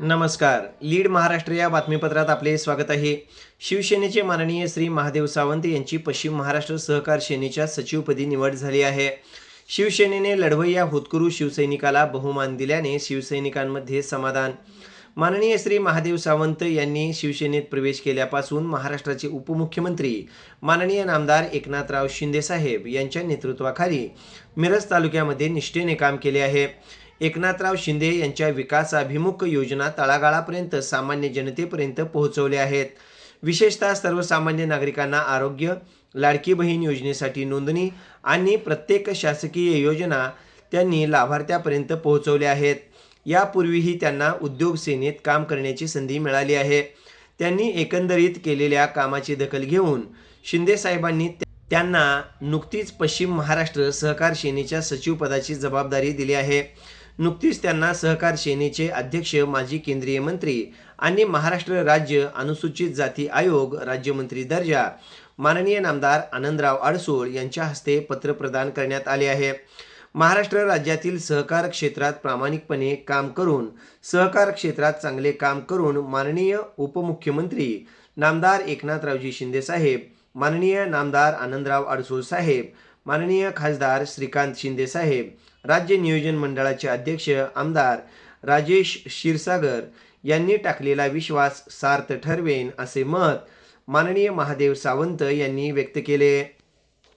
नमस्कार. लीड महाराष्ट्र या बातमीपत्रात आपले स्वागत आहे. शिवसेनेचे माननीय श्री महादेव सावंत यांची पश्चिम महाराष्ट्र सहकार सेनेच्या सचिवपदी निवड झाली आहे. शिवसेनेने लढवय्या होतकुरू शिवसैनिकाला बहुमान दिल्याने शिवसैनिकांमध्ये समाधान. माननीय श्री महादेव सावंत यांनी शिवसेनेत प्रवेश केल्यापासून महाराष्ट्राचे उपमुख्यमंत्री माननीय नामदार एकनाथराव शिंदेसाहेब यांच्या नेतृत्वाखाली मिरज तालुक्यामध्ये निष्ठेने काम केले आहे. एकनाथराव शिंदे यांच्या विकासाभिमुख योजना तळागाळापर्यंत सामान्य जनतेपर्यंत पोहोचवल्या आहेत. विशेषतः सर्वसामान्य नागरिकांना आरोग्य लाडकी बहीण योजनेसाठी नोंदणी आणि प्रत्येक शासकीय योजना त्यांनी लाभार्थ्यापर्यंत पोहोचवल्या आहेत. यापूर्वीही त्यांना उद्योग सेनेत काम करण्याची संधी मिळाली आहे. त्यांनी एकंदरीत केलेल्या कामाची दखल घेऊन शिंदे साहेबांनी त्यांना नुकतीच पश्चिम महाराष्ट्र सहकार सेनेच्या सचिवपदाची जबाबदारी दिली आहे. नुकतीच त्यांना सहकार सेनेचे अध्यक्ष माजी केंद्रीय मंत्री आणि महाराष्ट्र राज्य अनुसूचित जाती आयोग राज्यमंत्री दर्जा माननीय नामदार आनंदराव अडसूळ यांच्या हस्ते पत्र प्रदान करण्यात आले आहे. महाराष्ट्र राज्यातील सहकार क्षेत्रात प्रामाणिकपणे काम करून सहकार क्षेत्रात चांगले काम करून माननीय उपमुख्यमंत्री नामदार एकनाथरावजी शिंदे साहेब माननीय नामदार आनंदराव अडसूळ साहेब माननीय खासदार श्रीकांत शिंदे साहेब राज्य नियोजन मंडळाचे अध्यक्ष आमदार राजेश क्षीरसागर यांनी टाकलेला विश्वास सार्थ ठरवेन असे मत माननीय महादेव सावंत यांनी व्यक्त केले.